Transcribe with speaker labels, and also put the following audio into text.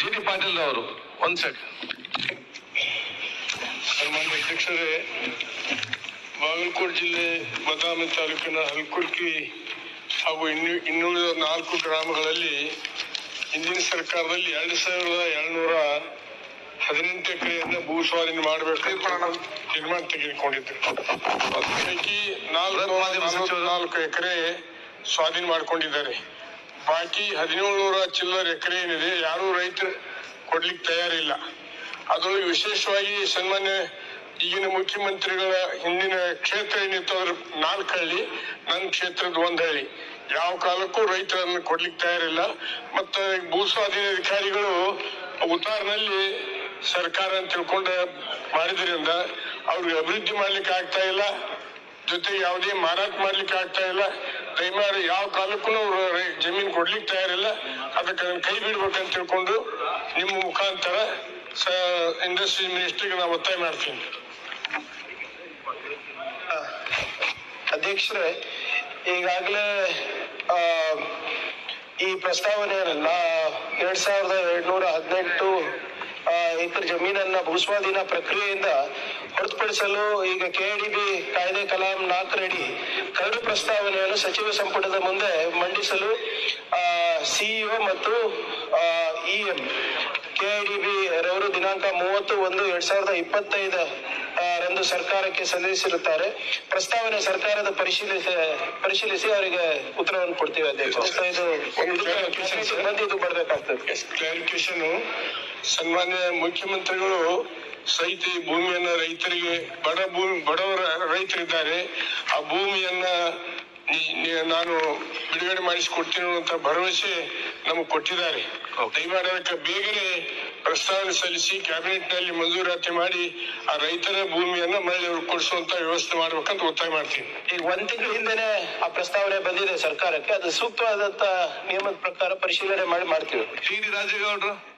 Speaker 1: G Patil ಅವರು ಒಂದ್ second
Speaker 2: ಅಧ್ಯಕ್ಷರೇ ಬಾಗಲಕೋಟೆ ಜಿಲ್ಲೆ ಬದಾಮಿ ತಾಲೂಕಿನ ಹಲ್ಕುರ್ಕಿ ಹಾಗೂ ಇನ್ನು ಇನ್ನುಳಿದ ನಾಲ್ಕು ಗ್ರಾಮಗಳಲ್ಲಿ ಹಿಂದಿನ ಸರ್ಕಾರದಲ್ಲಿ ಎರಡು ಸಾವಿರದ ಏಳ್ನೂರ ಹದಿನೆಂಟು ಭೂ ಸ್ವಾಧೀನ ಮಾಡಬೇಕು ತೀರ್ಮಾನ ತೆಗೆದುಕೊಂಡಿದ್ರು. ಪೈಕಿ ನಾಲ್ಕು ನಾಲ್ಕು ಎಕರೆ ಸ್ವಾಧೀನ ಮಾಡ್ಕೊಂಡಿದ್ದಾರೆ. ಬಾಕಿ ಹದಿನೇಳು ನೂರ ಚಿಲ್ಲರ್ ಎಕರೆ ಏನಿದೆ, ಯಾರೂ ರೈತರು ಕೊಡ್ಲಿಕ್ಕೆ ತಯಾರಿಲ್ಲ. ಅದರೊಳಗೆ ವಿಶೇಷವಾಗಿ ಸನ್ಮಾನ್ಯ ಈಗಿನ ಮುಖ್ಯಮಂತ್ರಿಗಳ ಹಿಂದಿನ ಕ್ಷೇತ್ರ ಏನಿತ್ತು ಅದ್ರ ನಾಲ್ಕು ಹಳ್ಳಿ, ನನ್ನ ಕ್ಷೇತ್ರದ ಒಂದು ಹಳ್ಳಿ. ಯಾವ ಕಾಲಕ್ಕೂ ರೈತರನ್ನು ಕೊಡ್ಲಿಕ್ಕೆ ತಯಾರಿಲ್ಲ. ಮತ್ತೆ ಭೂಸ್ವಾಧೀನ ಅಧಿಕಾರಿಗಳು ಉತ್ತಾರ್ನಲ್ಲಿ ಸರ್ಕಾರ ಅಂತ ತಿಳ್ಕೊಂಡು ಮಾಡಿದ್ರಿಂದ ಅವ್ರಿಗೆ ಅಭಿವೃದ್ಧಿ ಮಾಡ್ಲಿಕ್ಕೆ ಆಗ್ತಾ ಇಲ್ಲ. ಜೊತೆಗೆ ಯಾವುದೇ ಮಾರಾಟ ಮಾಡ್ಲಿಕ್ಕೆ ಆಗ್ತಾ ಇಲ್ಲ. ದಯಮಾಡಿ ಯಾವ ಕಾಲಕ್ಕೂ ಜಮೀನ್ ಕೊಡ್ಲಿಕ್ಕೆ ತಯಾರಿಲ್ಲ. ಅದಕ್ಕೆ ಕೈ ಬಿಡ್ಬೇಕಂತ ತಿಳ್ಕೊಂಡು ನಿಮ್ಮ ಮುಖಾಂತರ ಇಂಡಸ್ಟ್ರಿ ಮಿನಿಸ್ಟ್ರಿಗೆ ನಾವು ಒತ್ತಾಯ ಮಾಡ್ತೀನಿ.
Speaker 3: ಅಧ್ಯಕ್ಷರೇ, ಈಗಾಗಲೇ ಈ ಪ್ರಸ್ತಾವನೆಯನ್ನ ಎರಡ್ ಸಾವಿರದ ಎರಡ್ನೂರ ಹದಿನೆಂಟು ಎಕರೆ ಜಮೀನನ್ನ ಭೂಸ್ವಾಧೀನ ಪ್ರಕ್ರಿಯೆಯಿಂದ ಹೊರತುಪಡಿಸಲು ಈಗ ಕೆಡಿಬಿ ಕಾಯ್ದೆ ಕಲಾಂ ನಾಲ್ಕರಡಿ ಕರಡು ಪ್ರಸ್ತಾವನೆಯನ್ನು ಸಚಿವ ಸಂಪುಟದ ಮುಂದೆ ಮಂಡಿಸಲು ಸಿಇಒ ಮತ್ತು ಇಎಂ ಕೆಐಡಿಬಿ ರವರು ದಿನಾಂಕ ಮೂವತ್ತು ಒಂದು ಎರಡ್ ಸಾವಿರದ ಇಪ್ಪತ್ತೈದು ರಂದು ಸರ್ಕಾರಕ್ಕೆ ಸಲ್ಲಿಸಿರುತ್ತಾರೆ ಪ್ರಸ್ತಾವನೆ ಸರ್ಕಾರದ ಪರಿಶೀಲಿಸಿ ಪರಿಶೀಲಿಸಿ ಅವರಿಗೆ ಉತ್ತರವನ್ನು ಕೊಡ್ತೀವಿ ಅಧ್ಯಕ್ಷ ಇದು ಬರ್ಬೇಕಾಗ್ತದೆ.
Speaker 2: ಕ್ಲಾರಿಫಿಕೇಶನ್ ಸನ್ಮಾನ್ಯ ಮುಖ್ಯಮಂತ್ರಿಗಳು ಸಹಿತ ಈ ಭೂಮಿಯನ್ನ ರೈತರಿಗೆ ಬಡ ಭೂಮಿ ಬಡವರ ರೈತರಿದ್ದಾರೆ. ಆ ಭೂಮಿಯನ್ನ ನಾನು ಬಿಡುಗಡೆ ಮಾಡಿಸಿಕೊಡ್ತೀನಿ ಅಂತ ಭರವಸೆ ನಮಗೆ ಕೊಟ್ಟಿದ್ದಾರೆ. ದಯಮಾಡಿ ಅದಕ್ಕೆ ಬೇಗನೆ ಪ್ರಸ್ತಾವನೆ ಸಲ್ಲಿಸಿ ಕ್ಯಾಬಿನೆಟ್ನಲ್ಲಿ ಮಂಜೂರಾತಿ ಮಾಡಿ ಆ ರೈತರ ಭೂಮಿಯನ್ನು ಮಳೆ ಕೊಡಿಸುವಂತ ವ್ಯವಸ್ಥೆ ಮಾಡ್ಬೇಕಂತ ಒತ್ತಾಯ ಮಾಡ್ತೀನಿ.
Speaker 3: ಈಗ ಒಂದ್ ತಿಂಗಳ ಹಿಂದೆನೆ ಆ ಪ್ರಸ್ತಾವನೆ ಬಂದಿದೆ ಸರ್ಕಾರಕ್ಕೆ. ಅದು ಸೂಕ್ತವಾದಂತ ನಿಯಮದ ಪ್ರಕಾರ ಪರಿಶೀಲನೆ ಮಾಡಿ ಮಾಡ್ತೀವಿ.
Speaker 1: T D ರಾಜೇಗೌಡರು.